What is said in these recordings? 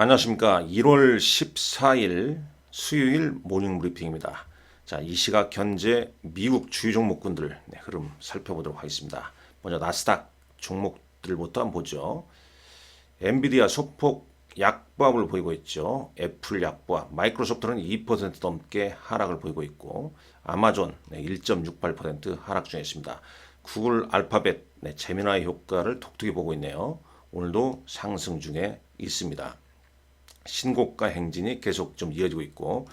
안녕하십니까. 1월 14일 수요일 모닝 브리핑입니다. 자, 이 시각 현재 미국 주요 종목군들 네, 흐름 살펴보도록 하겠습니다. 먼저 나스닥 종목들부터 한번 보죠. 엔비디아 소폭 약보합을 보이고 있죠. 애플 약보합, 마이크로소프트는 2% 넘게 하락을 보이고 있고, 아마존 네, 1.68% 하락 중에 있습니다. 구글 알파벳 네, 제미나이 효과를 독특히 보고 있네요. 오늘도 상승 중에 있습니다. 신고가 행진이 계속 좀 이어지고 있고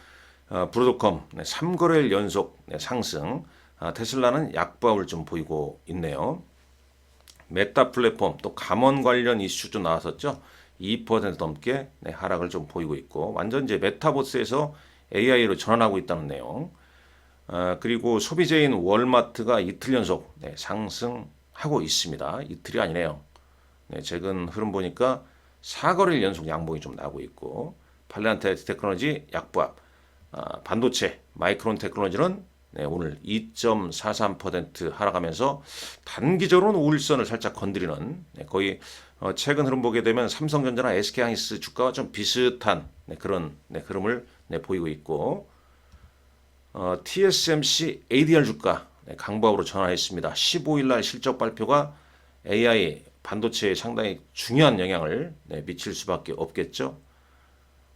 어, 브로드컴 네, 3거래일 연속 네, 상승 아, 테슬라는 약보합을 좀 보이고 있네요. 메타 플랫폼 또 감원 관련 이슈 좀 나왔었죠. 2% 넘게 네, 하락을 좀 보이고 있고 완전 이제 메타버스에서 AI로 전환하고 있다는 내용. 아, 그리고 소비재인 월마트가 이틀 연속 네, 상승하고 있습니다. 이틀이 아니네요. 네, 최근 흐름 보니까 4거래일 연속 양봉이 좀 나고 있고 팔레안테 테크놀로지 약보합, 아, 반도체 마이크론 테크놀로지는 네, 오늘 2.43% 하락하면서 단기적으로는 우일선을 살짝 건드리는 네, 거의 어, 최근 흐름 보게 되면 삼성전자나 SK하이닉스 주가와 좀 비슷한 네, 그런 네, 흐름을 네, 보이고 있고 어, TSMC ADR 주가 네, 강보합으로 전환했습니다. 15일 날 실적 발표가 AI 반도체에 상당히 중요한 영향을 네, 미칠 수밖에 없겠죠.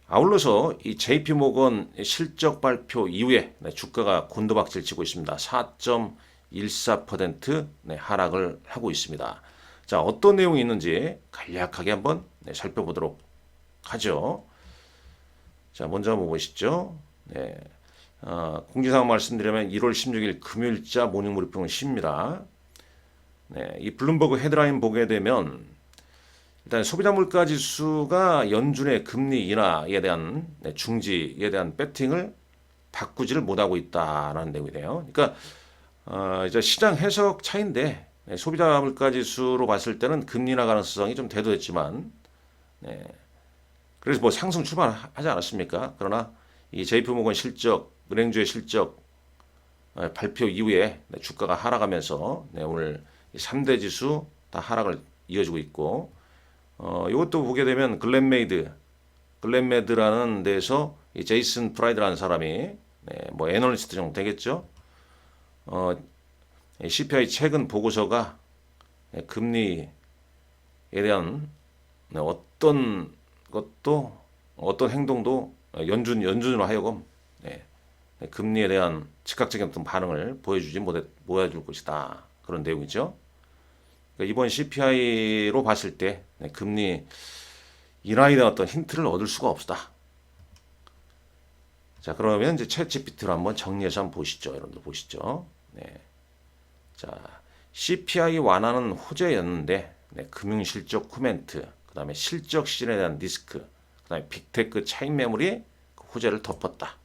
아울러서 이 JP 모건 실적 발표 이후에 네, 주가가 곤두박질 치고 있습니다. 4.14% 네, 하락을 하고 있습니다. 자, 어떤 내용이 있는지 간략하게 한번 네, 살펴보도록 하죠. 자, 먼저 한번 보시죠. 네. 어, 공지사항 말씀드리면 1월 16일 금요일자 모닝 브리핑은 쉽니다. 네, 이 블룸버그 헤드라인 보게 되면 일단 소비자 물가 지수가 연준의 금리 인하에 대한 네, 중지에 대한 배팅을 바꾸지를 못하고 있다라는 내용이네요. 그러니까 어, 이제 시장 해석 차인데 네, 소비자 물가 지수로 봤을 때는 금리 인하 가능성이 좀 대두했지만 네, 그래서 뭐 상승 출발하지 않았습니까? 그러나 이 JP 모건 실적, 은행주의 실적 어, 발표 이후에 네, 주가가 하락하면서 네, 오늘 3대 지수 다 하락을 이어지고 있고 어, 이것도 보게 되면 글렌메이드 글렌메드라는 데서 이 제이슨 프라이드라는 사람이 네, 뭐 애널리스트 정도 되겠죠. 어, 이 CPI 최근 보고서가 네, 금리에 대한 네, 어떤 것도 어떤 행동도 연준 연준으로 하여금 네, 금리에 대한 즉각적인 어떤 반응을 보여주지 못해 보여줄 것이다 그런 내용이죠. 그러니까 이번 CPI로 봤을 때 네, 금리 인하에 대한 어떤 힌트를 얻을 수가 없다. 자 그러면 이제 챗 GPT로 한번 정리해서 한번 보시죠. 여러분들 보시죠. 네. 자 CPI 완화는 호재였는데 네, 금융 실적 코멘트, 그 다음에 실적 시즌에 대한 리스크, 그 다음에 빅테크 차익 매물이 그 호재를 덮었다.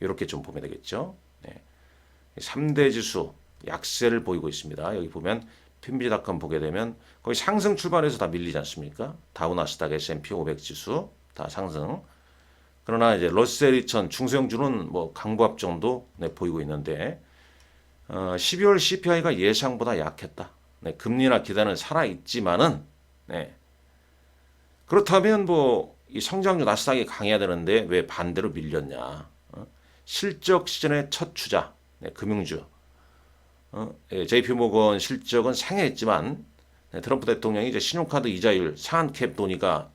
이렇게 좀 보면 되겠죠. 네. 3대 지수 약세를 보이고 있습니다. 여기 보면 핀비닷컴 보게 되면 거의 상승 출발해서 다 밀리지 않습니까? 다우나스닥 S&P 500 지수 다 상승. 그러나 이제 러셀 2000 중소형주는 뭐 강보합 정도 네, 보이고 있는데 어, 12월 CPI가 예상보다 약했다. 네, 금리나 기대는 살아 있지만은 네. 그렇다면 뭐 이 성장주 나스닥이 강해야 되는데 왜 반대로 밀렸냐? 어? 실적 시즌의 첫 주자 네, 금융주 어, 예, JP 모건 실적은 상회했지만 네, 트럼프 대통령이 이제 신용카드 이자율 상한캡 논의가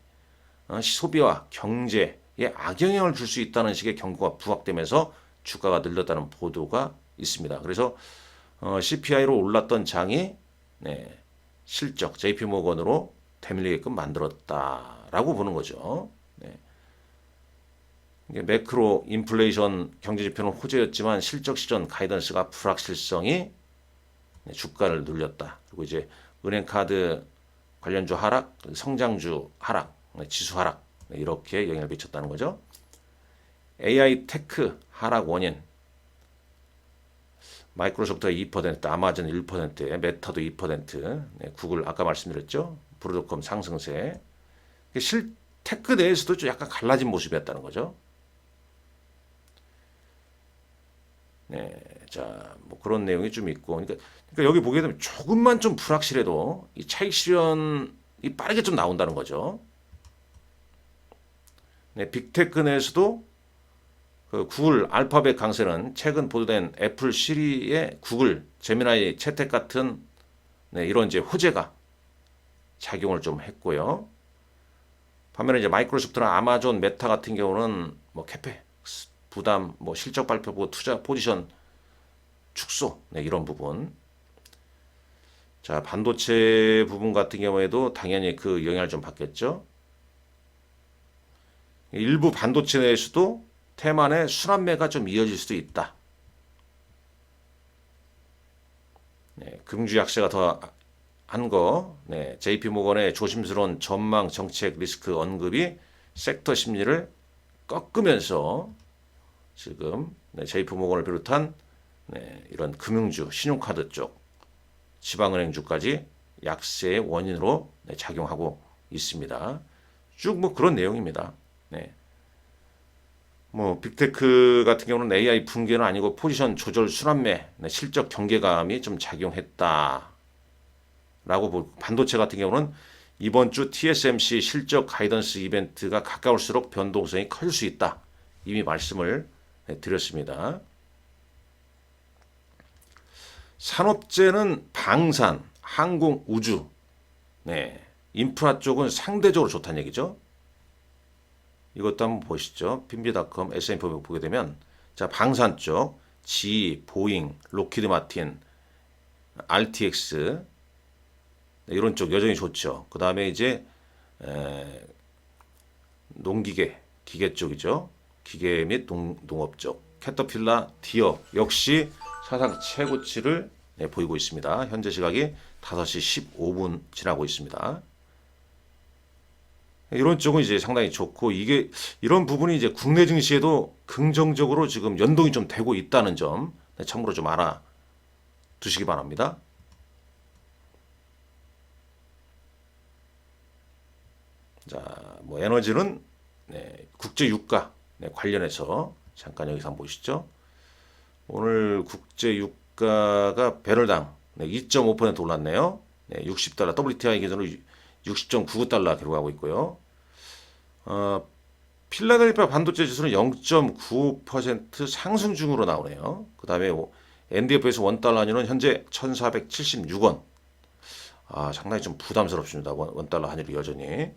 어, 소비와 경제에 악영향을 줄 수 있다는 식의 경고가 부각되면서 주가가 늘렸다는 보도가 있습니다. 그래서 어, CPI로 올랐던 장이 네, 실적 JP 모건으로 되밀리게끔 만들었다라고 보는 거죠. 네. 이게 매크로 인플레이션 경제 지표는 호재였지만 실적 시전 가이던스가 불확실성이 네, 주가를 눌렸다. 그리고 이제 은행 카드 관련주 하락, 성장주 하락, 네, 지수 하락 네, 이렇게 영향을 미쳤다는 거죠. AI 테크 하락 원인 마이크로소프트가 2%, 아마존 1%, 메타도 2%, 네, 구글 아까 말씀드렸죠. 브로드컴 상승세. 실 테크 내에서도 좀 약간 갈라진 모습이었다는 거죠. 네, 자, 뭐 그런 내용이 좀 있고, 그러니까, 그러니까 여기 보게 되면 조금만 좀 불확실해도 이 차익 실현이 빠르게 좀 나온다는 거죠. 네, 빅테크 내에서도 그 구글 알파벳 강세는 최근 보도된 애플 시리의 구글 제미나이 채택 같은 네, 이런 이제 호재가 작용을 좀 했고요. 반면에 이제 마이크로소프트나 아마존, 메타 같은 경우는 뭐 캐페 부담, 뭐 실적 발표 보고 투자 포지션 축소 네, 이런 부분. 자 반도체 부분 같은 경우에도 당연히 그 영향을 좀 받겠죠. 일부 반도체 내에서도 태만의 순환매가 좀 이어질 수도 있다. 네, 금주 약세가 더 한 거, 네, JP 모건의 조심스러운 전망 정책 리스크 언급이 섹터 심리를 꺾으면서 지금 네, JP 모건을 비롯한 네, 이런 금융주, 신용카드 쪽, 지방은행주까지 약세의 원인으로 네, 작용하고 있습니다. 쭉 뭐 그런 내용입니다. 네. 뭐 빅테크 같은 경우는 AI 붕괴는 아니고 포지션 조절 순환매, 네, 실적 경계감이 좀 작용했다. 라고 보고 반도체 같은 경우는 이번 주 TSMC 실적 가이던스 이벤트가 가까울수록 변동성이 커질 수 있다. 이미 말씀을 네, 드렸습니다. 산업재는 방산, 항공, 우주, 네, 인프라 쪽은 상대적으로 좋다는 얘기죠. 이것도 한번 보시죠. 핀비닷컴 S&P 보게 되면 자 방산 쪽 G, 보잉, 로키드 마틴, RTX 네, 이런 쪽 여전히 좋죠. 그 다음에 이제 에, 농기계, 기계 쪽이죠. 기계 및 농, 농업 쪽. 캐터필라, 디어 역시 사상 최고치를 네, 보이고 있습니다. 현재 시각이 5시 15분 지나고 있습니다. 이런 쪽은 이제 상당히 좋고 이게 이런 부분이 이제 국내 증시에도 긍정적으로 지금 연동이 좀 되고 있다는 점 네, 참고로 좀 알아 두시기 바랍니다. 자, 뭐 에너지는 네, 국제 유가 네, 관련해서 잠깐 여기서 한번 보시죠. 오늘 국제 유가 가 배럴당 네, 2.5% 올랐네요. 네, 60달러 WTI 기준으로 60.99달러 기록하고 있고요. 어, 필라델피아 반도체 지수는 0.95% 상승 중으로 나오네요. 그 다음에 NDF에서 원달러 환율은 현재 1,476원. 아, 상당히 좀 부담스럽습니다. 원, 원달러 환율이 여전히.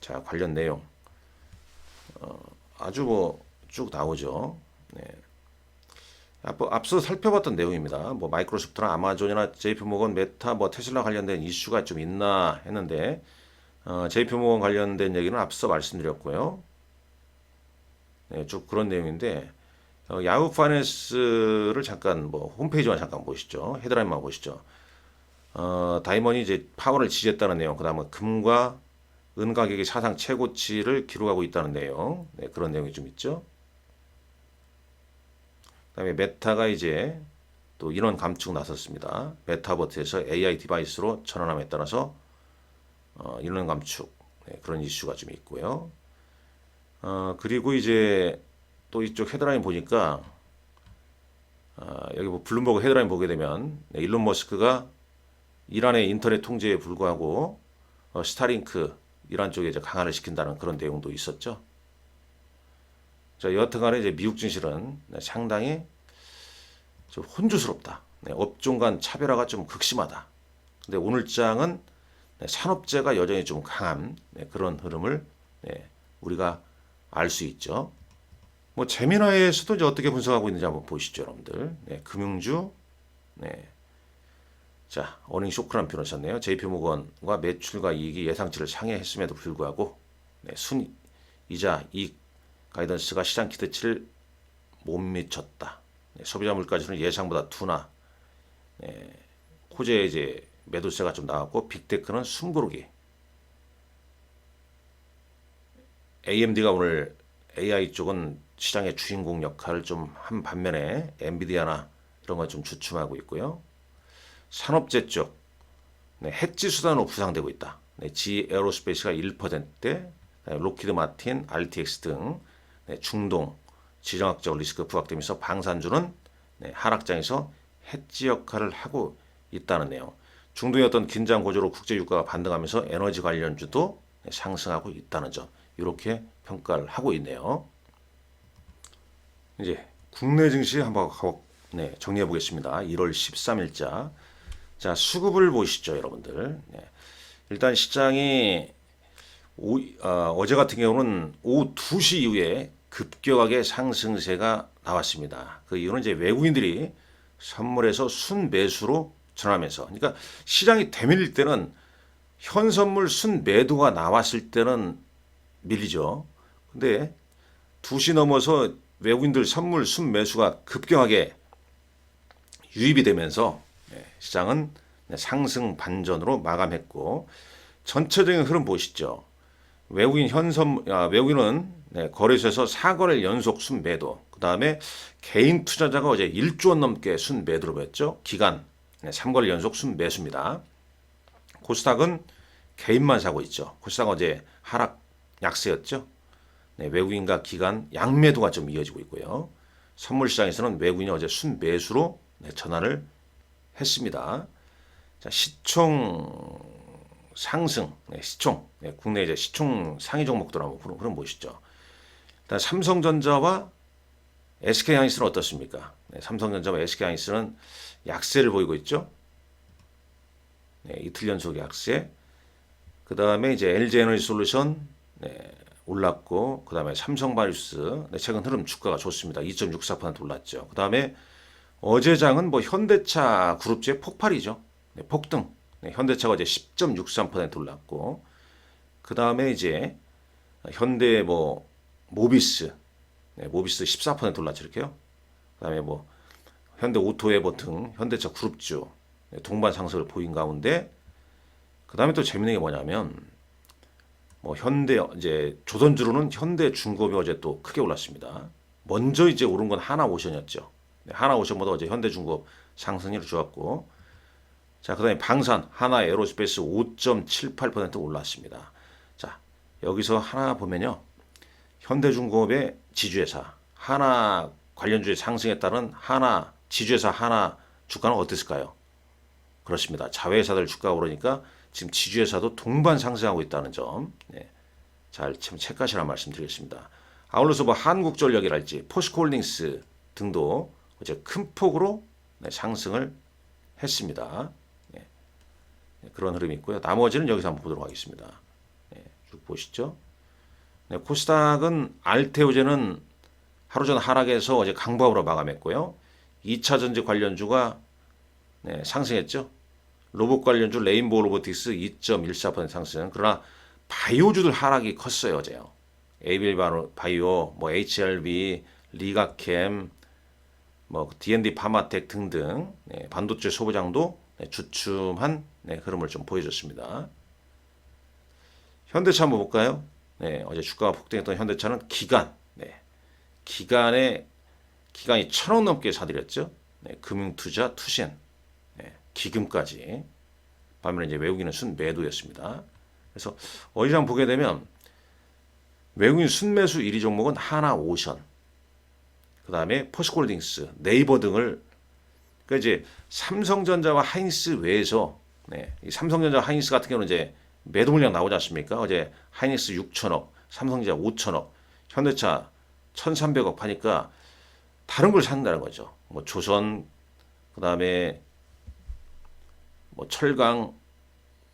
자, 관련 내용. 어, 아주 뭐 쭉 나오죠. 네. 앞 서 살펴봤던 내용입니다. 뭐 마이크로소프트나 아마존이나 JP모건, 메타, 뭐 테슬라 관련된 이슈가 좀 있나 했는데 어, JP모건 관련된 얘기는 앞서 말씀드렸고요. 네, 쭉 그런 내용인데 어, 야후 파이낸스를 잠깐 뭐 홈페이지만 잠깐 보시죠. 헤드라인만 보시죠. 어, 다이먼이 이제 파워를 지지했다는 내용, 그다음에 금과 은 가격이 사상 최고치를 기록하고 있다는 내용, 네, 그런 내용이 좀 있죠. 그다음에 메타가 이제 또 인원 감축 나섰습니다. 메타버트에서 AI 디바이스로 전환함에 따라서 어, 인원 감축 네, 그런 이슈가 좀 있고요. 어, 그리고 이제 또 이쪽 헤드라인 보니까 어, 여기 뭐 블룸버그 헤드라인 보게 되면 네, 일론 머스크가 이란의 인터넷 통제에 불구하고 어, 스타링크 이란 쪽에 이제 강화를 시킨다는 그런 내용도 있었죠. 자, 여하튼간에 이제 미국 진실은 네, 상당히 좀 혼주스럽다. 네, 업종 간 차별화가 좀 극심하다. 근데 오늘 장은 네, 산업재가 여전히 좀 강한 네, 그런 흐름을 네, 우리가 알 수 있죠. 뭐 재미나에서도 이제 어떻게 분석하고 있는지 한번 보시죠, 여러분들. 네, 금융주, 네. 자, 어닝 쇼크란 표현을 썼네요. JP모건과 매출과 이익이 예상치를 상회했음에도 불구하고 네, 순 이자 이익 가이던스가 시장 기대치를 못 미쳤다. 네, 소비자 물가지수는 예상보다 둔화. 네, 호재 이제 매도세가 좀 나왔고 빅테크는 숨고르기. AMD가 오늘 AI 쪽은 시장의 주인공 역할을 좀 한 반면에 엔비디아나 이런 걸좀 주춤하고 있고요. 산업재 쪽 네, 해지 수단으로 부상되고 있다. 네, G 에어로스페이스가 1%대, 로키드 마틴, RTX 등 네, 중동 지정학적 리스크 부각되면서 방산주는 네, 하락장에서 해지 역할을 하고 있다는 내용. 중동의 어떤 긴장 고조로 국제 유가가 반등하면서 에너지 관련주도 네, 상승하고 있다는 점 이렇게 평가를 하고 있네요. 이제 국내 증시 한번 네, 정리해 보겠습니다. 1월 13일자 자 수급을 보시죠, 여러분들. 네. 일단 시장이 오, 아, 어제 같은 경우는 오후 2시 이후에 급격하게 상승세가 나왔습니다. 그 이유는 이제 외국인들이 선물에서 순매수로 전환하면서 그러니까 시장이 대밀릴 때는 현 선물 순매도가 나왔을 때는 밀리죠. 근데 2시 넘어서 외국인들 선물 순매수가 급격하게 유입이 되면서 네, 시장은 상승 반전으로 마감했고 전체적인 흐름 보시죠. 외국인 현선 아, 외국인은 네, 거래소에서 4거래일 연속 순매도. 그 다음에 개인 투자자가 어제 1조 원 넘게 순매도로 보였죠. 기간 네, 3거래일 연속 순매수입니다. 코스닥은 개인만 사고 있죠. 코스닥 어제 하락 약세였죠. 네, 외국인과 기관 양매도가 좀 이어지고 있고요. 선물 시장에서는 외국인이 어제 순매수로 네, 전환을 했습니다. 자, 시총 상승, 네, 시총, 네, 국내 이제 시총 상위 종목들 한번 흐름, 흐름 보시죠. 삼성전자와 SK하이닉스는 어떻습니까? 네, 삼성전자와 SK하이닉스는 약세를 보이고 있죠. 네, 이틀 연속 약세. 그 다음에 이제 LG에너지 솔루션 네, 올랐고, 그 다음에 삼성 바이오스 네, 최근 흐름 주가가 좋습니다. 2.64% 올랐죠. 그 다음에 어제 장은 뭐 현대차 그룹주의 폭발이죠. 네, 폭등. 네, 현대차가 이제 10.63% 올랐고, 그 다음에 이제 현대 뭐 모비스, 네, 모비스 14% 올랐죠 이렇게요. 그 다음에 뭐 현대 오토웨버 등 현대차 그룹주 네, 동반 상승을 보인 가운데, 그 다음에 또 재밌는 게 뭐냐면 뭐 현대 이제 조선주로는 현대 중공업이 어제 또 크게 올랐습니다. 먼저 이제 오른 건 하나 오션이었죠. 네, 하나 오션보다 어제 현대중공업 상승률이 좋았고, 자 그다음에 방산 하나 에로스페이스 5.78% 올랐습니다. 자 여기서 하나 보면요, 현대중공업의 지주회사 하나 관련주의 상승에 따른 하나 지주회사 하나 주가는 어땠을까요? 그렇습니다. 자회사들 주가가 오르니까 지금 지주회사도 동반 상승하고 있다는 점, 네, 잘참 체크하시라 말씀드리겠습니다. 아울러서 뭐 한국전력이랄지 포스코홀딩스 등도 어제 큰 폭으로 네, 상승을 했습니다. 네, 네, 그런 흐름이 있고요. 나머지는 여기서 한번 보도록 하겠습니다. 네, 쭉 보시죠. 네, 코스닥은 알테오제는 하루 전 하락에서 어제 강보합으로 마감했고요. 2차 전지 관련주가 네, 상승했죠. 로봇 관련주 레인보우 로보틱스 2.14% 상승. 그러나 바이오주들 하락이 컸어요 어제요. 에이빌 바이오, 뭐 HRB, 리가캠, 뭐 D&D 파마텍 등등 네, 반도체 소비장도 네, 주춤한 네, 흐름을 좀 보여줬습니다. 현대차 한번 볼까요? 네, 어제 주가가 폭등했던 현대차는 기간, 네, 기간에 기간이 천원 넘게 사들였죠. 네, 금융투자, 투신, 네, 기금까지. 반면에 이제 외국인은 순 매도였습니다. 그래서 어디랑 보게 되면 외국인 순매수 1위 종목은 하나 오션, 그 다음에 포스코홀딩스, 네이버 등을 그러니까 이제 삼성전자와 하이닉스 외에서 네, 이 삼성전자 하이닉스 같은 경우는 이제 매도 물량 나오지 않습니까? 어제 하이닉스 6천억, 삼성전자 5천억, 현대차 1,300억 파니까 다른 걸 산다는 거죠. 뭐 조선, 그 다음에 뭐 철강,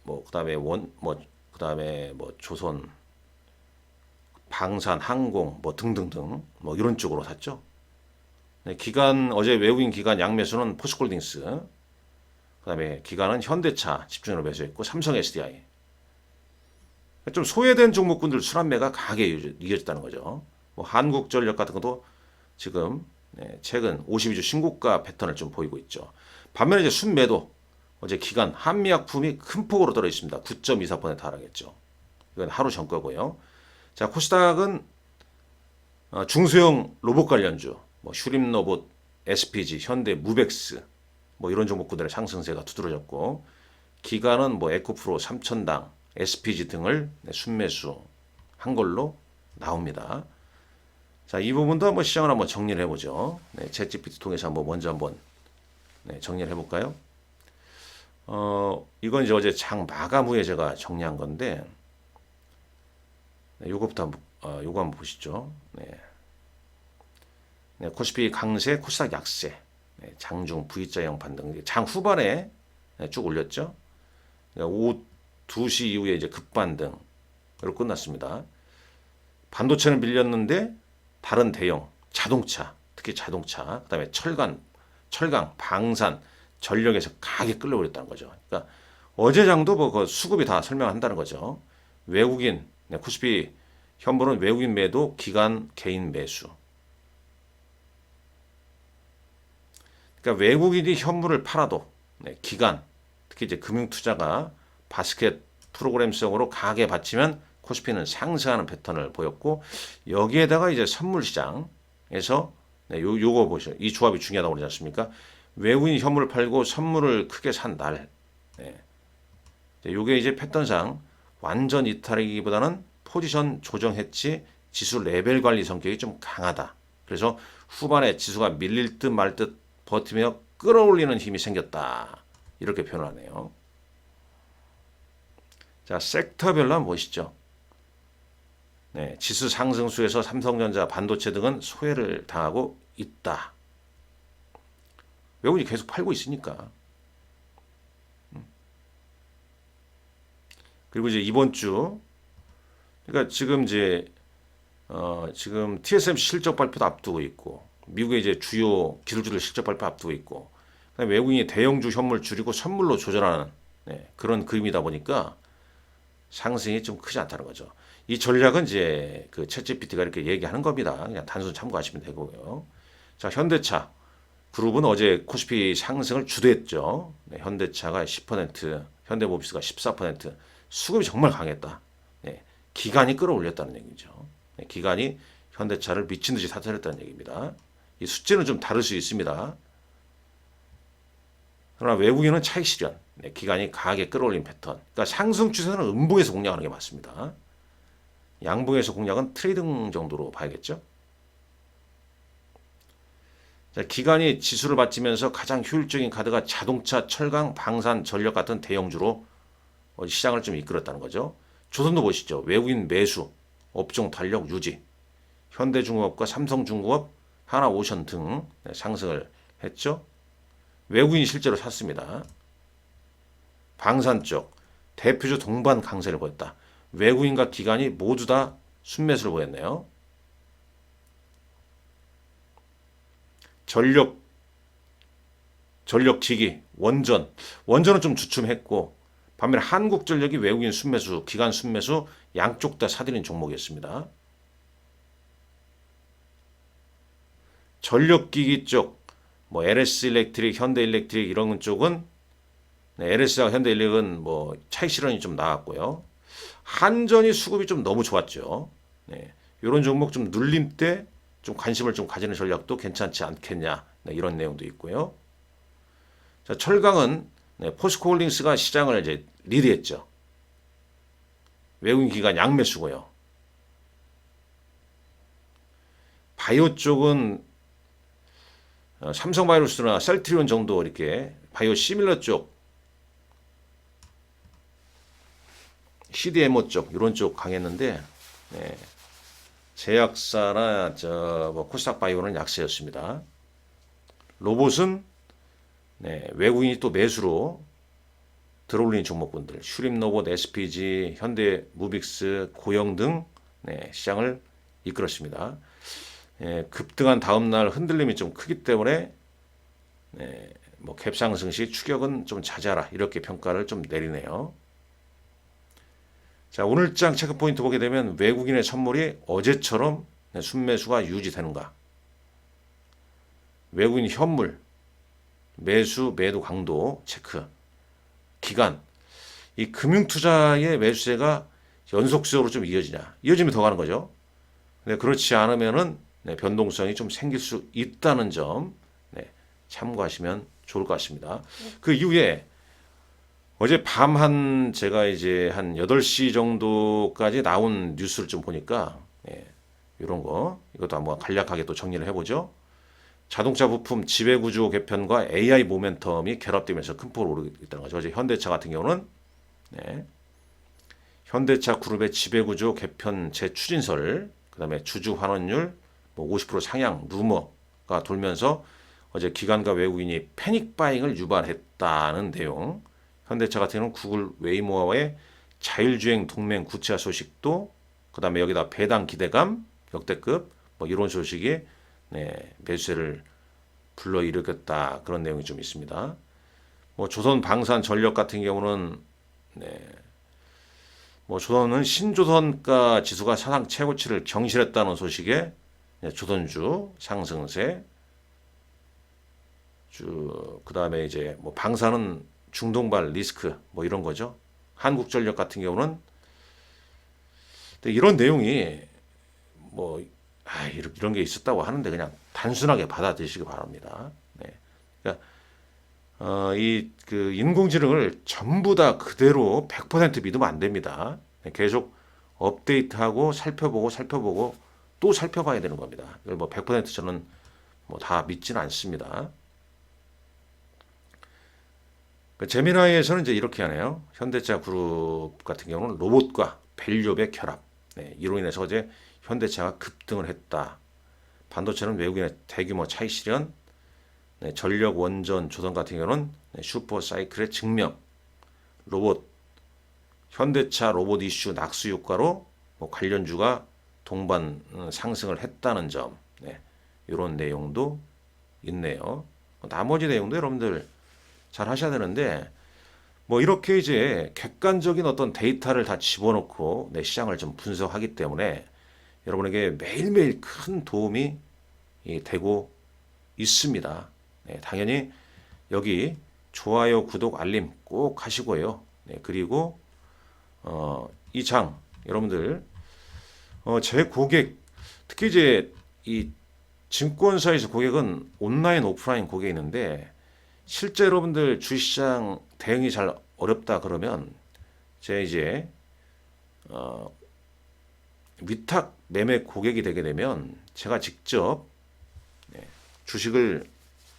뭐 그다음에 원, 뭐 그다음에 뭐 조선, 방산, 항공, 뭐 등등등 뭐 이런 쪽으로 샀죠. 네, 기간 어제 외국인 기간 양매수는 포스콜딩스, 그다음에 기간은 현대차 집중으로 매수했고 삼성 SDI. 좀 소외된 종목군들 순환매가 강하게 이어졌다는 거죠. 뭐 한국전력 같은 것도 지금 네, 최근 52주 신고가 패턴을 좀 보이고 있죠. 반면에 이제 순매도 어제 기간 한미약품이 큰 폭으로 떨어 있습니다. 9.24% 하락했죠. 이건 하루 전 거고요. 자 코스닥은 어, 중소형 로봇 관련주, 뭐 슈림 로봇, SPG, 현대, 무벡스 뭐 이런 종목군들의 상승세가 두드러졌고 기간은 뭐 에코프로, 삼천당, SPG 등을 네, 순매수 한 걸로 나옵니다. 자, 이 부분도 한번 시장을 한번 정리를 해보죠. 네, 챗GPT 통해서 한번 먼저 한번 네, 정리를 해볼까요? 어, 이건 이제 어제 장 마감 후에 제가 정리한 건데, 네, 요거부터 한번, 어, 요거 한번 보시죠. 네. 네, 코스피 강세, 코스닥 약세, 네, 장중 V자형 반등, 장 후반에 네, 쭉 올렸죠. 그러니까 2시 이후에 이제 급반등으로 끝났습니다. 반도체는 밀렸는데 다른 대형 자동차, 특히 자동차, 그다음에 철강, 철강, 방산, 전력에서 강하게 끌려올렸다는 거죠. 그러니까 어제 장도 뭐 그 수급이 다 설명한다는 거죠. 외국인, 네, 코스피 현물은 외국인 매도, 기관 개인 매수. 그러니까 외국인이 현물을 팔아도 네, 기관, 특히 이제 금융 투자가 바스켓 프로그램성으로 강하게 받치면 코스피는 상승하는 패턴을 보였고 여기에다가 이제 선물 시장에서 네, 요 요거 보시죠. 이 조합이 중요하다고 그러지 않습니까? 외국인 현물을 팔고 선물을 크게 산 날. 네. 이제 요게 이제 패턴상 완전 이탈이기보다는 포지션 조정했지 지수 레벨 관리 성격이 좀 강하다. 그래서 후반에 지수가 밀릴 듯 말 듯 버티며 끌어올리는 힘이 생겼다. 이렇게 표현하네요. 자, 섹터별로 한번 보시죠. 네, 지수 상승수에서 삼성전자, 반도체 등은 소외를 당하고 있다. 외국인이 계속 팔고 있으니까. 음. 그리고 이제 이번 주, 그러니까 지금 이제 어, 지금 TSMC 실적 발표도 앞두고 있고, 미국의 이제 주요 기술주들 실적 발표 앞두고 있고, 외국인이 대형주 현물 줄이고 선물로 조절하는 네, 그런 그림이다 보니까 상승이 좀 크지 않다는 거죠. 이 전략은 이제 그 챗GPT가 이렇게 얘기하는 겁니다. 그냥 단순 참고하시면 되고요. 자, 현대차 그룹은 어제 코스피 상승을 주도했죠. 네, 현대차가 10%, 현대모비스가 14%, 수급이 정말 강했다. 네, 기간이 끌어올렸다는 얘기죠. 네, 기간이 현대차를 미친 듯이 사살했다는 얘기입니다. 이 숫자는 좀 다를 수 있습니다. 그러나 외국인은 차익 실현, 네, 기간이 강하게 끌어올린 패턴. 그러니까 상승 추세는 음봉에서 공략하는 게 맞습니다. 양봉에서 공략은 트레이딩 정도로 봐야겠죠. 자, 기간이 지수를 받치면서 가장 효율적인 카드가 자동차, 철강, 방산, 전력 같은 대형주로 어, 시장을 좀 이끌었다는 거죠. 조선도 보시죠. 외국인 매수, 업종 탄력 유지, 현대중공업과 삼성중공업, 하나오션 등 네, 상승을 했죠. 외국인이 실제로 샀습니다. 방산 쪽 대표주 동반 강세를 보였다. 외국인과 기관이 모두 다 순매수를 보였네요. 전력 전력기기 원전 원전은 좀 주춤했고 반면에 한국전력이 외국인 순매수 기관 순매수 양쪽 다 사들인 종목이었습니다. 전력기기 쪽 뭐 LS 일렉트릭, 현대 일렉트릭 이런 쪽은 네, LS와 현대 일렉은 뭐 차익 실현이 좀 나왔고요. 한전이 수급이 좀 너무 좋았죠. 네, 이런 종목 좀 눌림 때 좀 관심을 좀 가지는 전략도 괜찮지 않겠냐 네, 이런 내용도 있고요. 자, 철강은 네, 포스코홀딩스가 시장을 이제 리드했죠. 외국인 기관 양매수고요. 바이오 쪽은 어, 삼성 바이오로스나 셀트리온 정도 이렇게 바이오 시밀러 쪽 CDMO 쪽 이런 쪽 강했는데 네, 제약사나 저뭐 코스닥 바이오는 약세였습니다. 로봇은 네, 외국인이 또 매수로 들어올린 종목군들 슈림로봇, SPG, 현대 무빅스, 고영 등 네, 시장을 이끌었습니다. 예, 급등한 다음 날 흔들림이 좀 크기 때문에 네, 뭐 갭상승 시 추격은 좀 자제하라 이렇게 평가를 좀 내리네요. 자 오늘장 체크 포인트 보게 되면 외국인의 선물이 어제처럼 네, 순매수가 유지되는가? 외국인 현물 매수 매도 강도 체크 기간 이 금융 투자의 매수세가 연속적으로 좀 이어지냐 이어지면 더 가는 거죠. 근데 그렇지 않으면은 네, 변동성이 좀 생길 수 있다는 점 네, 참고하시면 좋을 것 같습니다. 그 이후에 어제 밤 한 제가 이제 한 8시 정도까지 나온 뉴스를 좀 보니까 예, 이런 거 이것도 한번 간략하게 또 정리를 해보죠. 자동차 부품 지배 구조 개편과 AI 모멘텀이 결합되면서 큰 폭으로 오르고 있다는 거죠. 어제 현대차 같은 경우는 네. 현대차 그룹의 지배 구조 개편 재추진설, 그 다음에 주주 환원율 뭐50% 상향 루머가 돌면서 어제 기관과 외국인이 패닉 바잉을 유발했다는 내용. 현대차 같은 경우는 구글 웨이모어의 자율주행 동맹 구체화 소식도 그다음에 여기다 배당 기대감 역대급 뭐 이런 소식이 네, 매수세를 불러일으켰다 그런 내용이 좀 있습니다. 뭐 조선 방산 전력 같은 경우는 네, 뭐 조선은 신조선가 지수가 사상 최고치를 경실했다는 소식에 네, 조선주 상승세 주 그다음에 이제 뭐 방사는 중동발 리스크 뭐 이런 거죠. 한국전력 같은 경우는 이런 내용이 뭐 아, 이런 게 있었다고 하는데 그냥 단순하게 받아들이시기 바랍니다. 네. 그러니까 어, 이그 인공지능을 전부 다 그대로 100% 믿으면 안 됩니다. 네, 계속 업데이트하고 살펴보고 살펴보고 또 살펴봐야 되는 겁니다. 이걸 뭐 100% 저는 뭐 다 믿지는 않습니다. 그 제미나이에서는 이제 이렇게 하네요. 현대차 그룹 같은 경우는 로봇과 밸류업의 결합. 네, 이로 인해서 어제 현대차가 급등을 했다. 반도체는 외국인의 대규모 차익 실현, 네, 전력 원전 조선 같은 경우는 네, 슈퍼 사이클의 증명, 로봇, 현대차 로봇 이슈 낙수 효과로 뭐 관련주가 동반 음, 상승을 했다는 점, 네, 이런 내용도 있네요. 나머지 내용도 여러분들 잘 하셔야 되는데 뭐 이렇게 이제 객관적인 어떤 데이터를 다 집어넣고 내 시장을 좀 분석하기 때문에 여러분에게 매일매일 큰 도움이 이 되고 있습니다. 네, 당연히 여기 좋아요, 구독, 알림 꼭 하시고요. 네, 그리고 어, 이 장 여러분들 어, 제 고객 특히 이제 이 증권사에서 고객은 온라인, 오프라인 고객이 있는데 실제 여러분들 주시장 대응이 잘 어렵다 그러면 제 이제 어, 위탁 매매 고객이 되게 되면 제가 직접 네, 주식을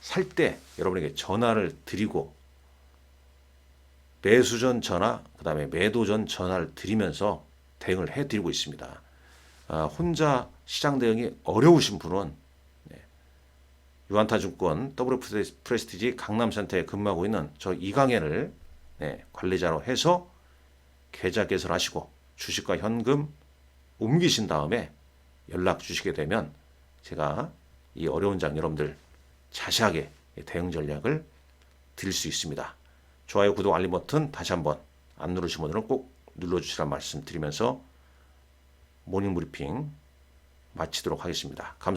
살 때 여러분에게 전화를 드리고 매수 전 전화, 그 다음에 매도 전 전화를 드리면서 대응을 해 드리고 있습니다. 아, 혼자 시장 대응이 어려우신 분은 네, 유한타증권 W 프레스티지 강남센터에 근무하고 있는 저 이강현을 네, 관리자로 해서 계좌 개설하시고 주식과 현금 옮기신 다음에 연락 주시게 되면 제가 이 어려운 장 여러분들 자세하게 대응 전략을 드릴 수 있습니다. 좋아요, 구독, 알림 버튼 다시 한번 안 누르신 분들은 꼭 눌러주시란 말씀 드리면서 모닝 브리핑 마치도록 하겠습니다. 감사합니다.